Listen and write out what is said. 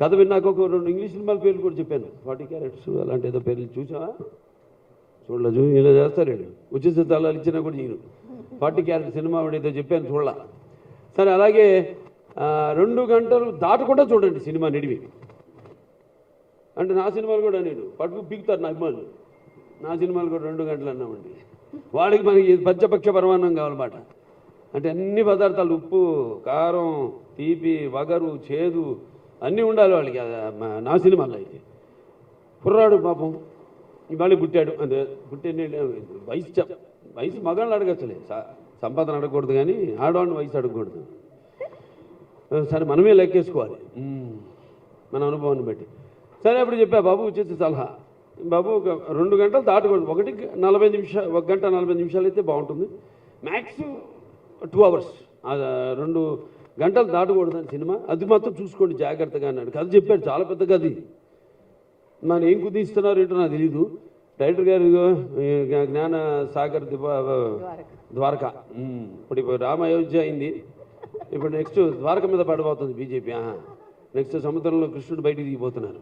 కథ విన్నాక ఒక రెండు ఇంగ్లీష్ సినిమాల పేర్లు కూడా చెప్పాను. ఫార్టీ క్యారెట్స్ అలాంటి ఏదో పేర్లు చూసావా? చూడలేదు. ఇలా చేస్తారు ఉచిత స్థలాలు ఇచ్చినా కూడా చేయను ఫార్టీ క్యారెట్ సినిమా ఏదో చెప్పాను చూడాల. సరే అలాగే రెండు గంటలు దాటకుండా చూడండి సినిమా నిడివి. అంటే నా సినిమాలు కూడా నేను పట్టుకు పీకుతారు నా అభిమానులు. నా సినిమాలు కూడా రెండు గంటలు అన్నామండి. వాళ్ళకి మనకి పంచపక్ష పరమాన్నం కావాలన్నమాట. అంటే అన్ని పదార్థాలు ఉప్పు కారం తీపి వగరు చేదు అన్నీ ఉండాలి వాళ్ళకి నా సినిమాలో అయితే. కుర్రాడు పాపం ఇవాళ పుట్టాడు. అంటే పుట్టే వయసు చెప్ వయసు మగాళ్ళు అడగచ్చలే. సంపాదన అడగకూడదు కానీ ఆడవాడిని వయసు అడగకూడదు. సరే మనమే లెక్కేసుకోవాలి. మన అనుభవాన్ని బట్టి. సరే అప్పుడు చెప్పా బాబు వచ్చేసి సలహా. బాబు ఒక రెండు గంటలు దాటకూడదు ఒకటి నలభై నిమిషాలు ఒక గంట నలభై నిమిషాలు అయితే బాగుంటుంది. Max two hours. రెండు గంటలు దాటకూడదని సినిమా. అది మాత్రం చూసుకోండి జాగ్రత్తగా అన్నాడు. కథ చెప్పాడు చాలా పెద్ద కథ ఇది. మరి ఏం కుదిస్తున్నారు ఏంటో నాకు తెలీదు. డైరెక్టర్ గారు జ్ఞాన సాగర్ దివా ద్వారకా. ఇప్పుడు ఇప్పుడు రామ అయోధ్య అయింది. ఇప్పుడు నెక్స్ట్ ద్వారక మీద పడబోతుంది బీజేపీ. నెక్స్ట్ సముద్రంలో కృష్ణుడు బయటికి దిగిపోతున్నారు.